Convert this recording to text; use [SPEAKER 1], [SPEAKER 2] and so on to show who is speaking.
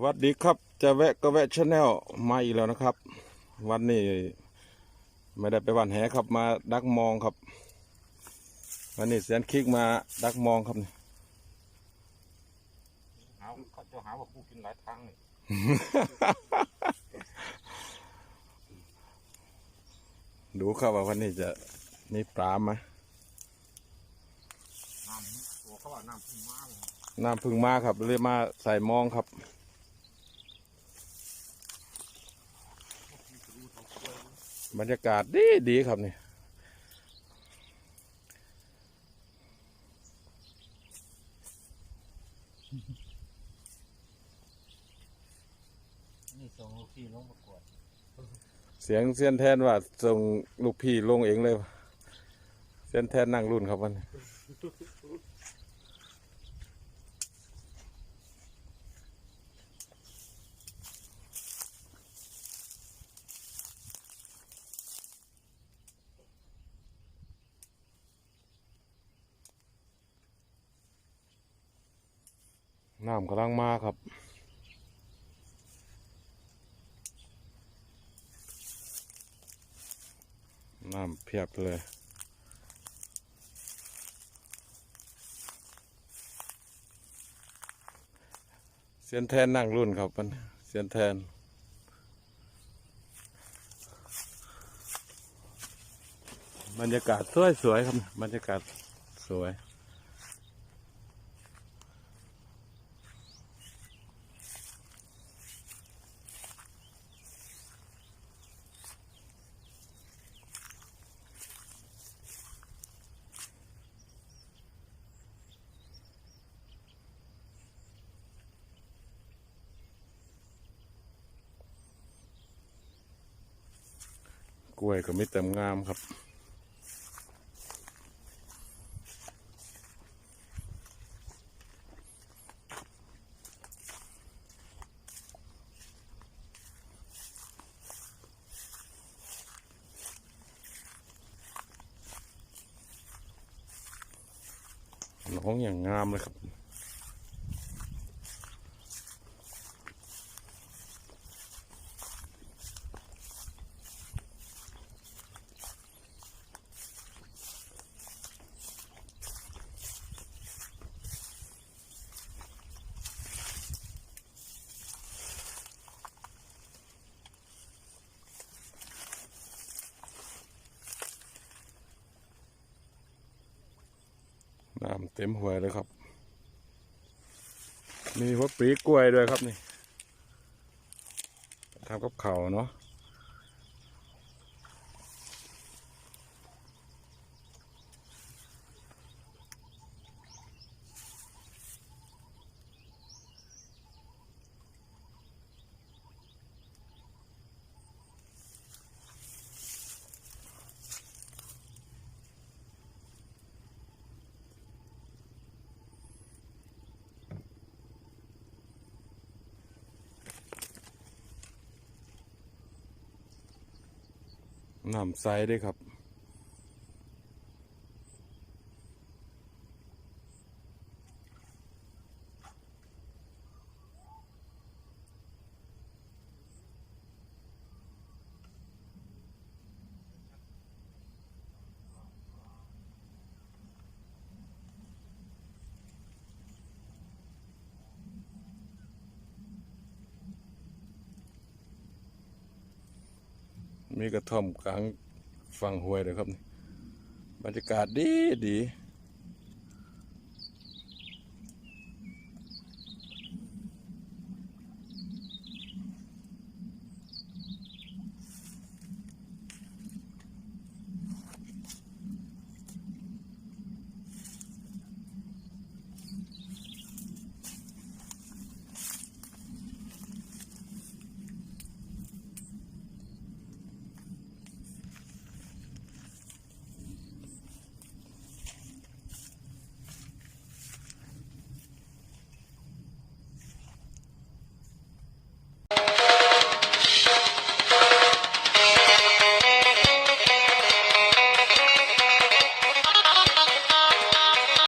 [SPEAKER 1] วัสดีครับ จะแวะก็แวะชาแนลมาอีกแล้วนะครับ วันนี้ไม่ได้ไปวันแหครับมาดักมองครับ วันนี้เสียนคิกมาดักมองครับนี่
[SPEAKER 2] หาเขาจะหาว่ากูกินหลายทางนี่
[SPEAKER 1] ดูครับว่าวันนี้จะมีปลาไหม
[SPEAKER 2] น้ำตัวเขาว่าน้ำพึ่งมาเลย
[SPEAKER 1] น้ำพึ่งมาครับเลยมาใส่มองครับ บรรยากาศดีดีครับนี่
[SPEAKER 3] นี่ส่งลูกพี่ลงประกวด
[SPEAKER 1] เสียงเสียนแทนว่าส่งลูกพี่ลงเองเลย เสียนแทนนั่งรุ่นครับวันนี้ น้ำกำลังมาครับน้ำเพียบเลยเสียนแทนนั่งรุ่นครับมันเสียนแทนบรรยากาศสวยสวยๆครับบรรยากาศสวย กล้วยก็ไม่เต็มงามครับ น้องอย่างงามเลยครับ น้ำเต็มหัวเลยครับ มีหัวปีกล้วยด้วยครับนี่ทำกับเขาวเนาะ น้ำใสด้วยครับ มีกระท่อมกลางฝั่งห้วยเลยครับบรรยากาศดีดี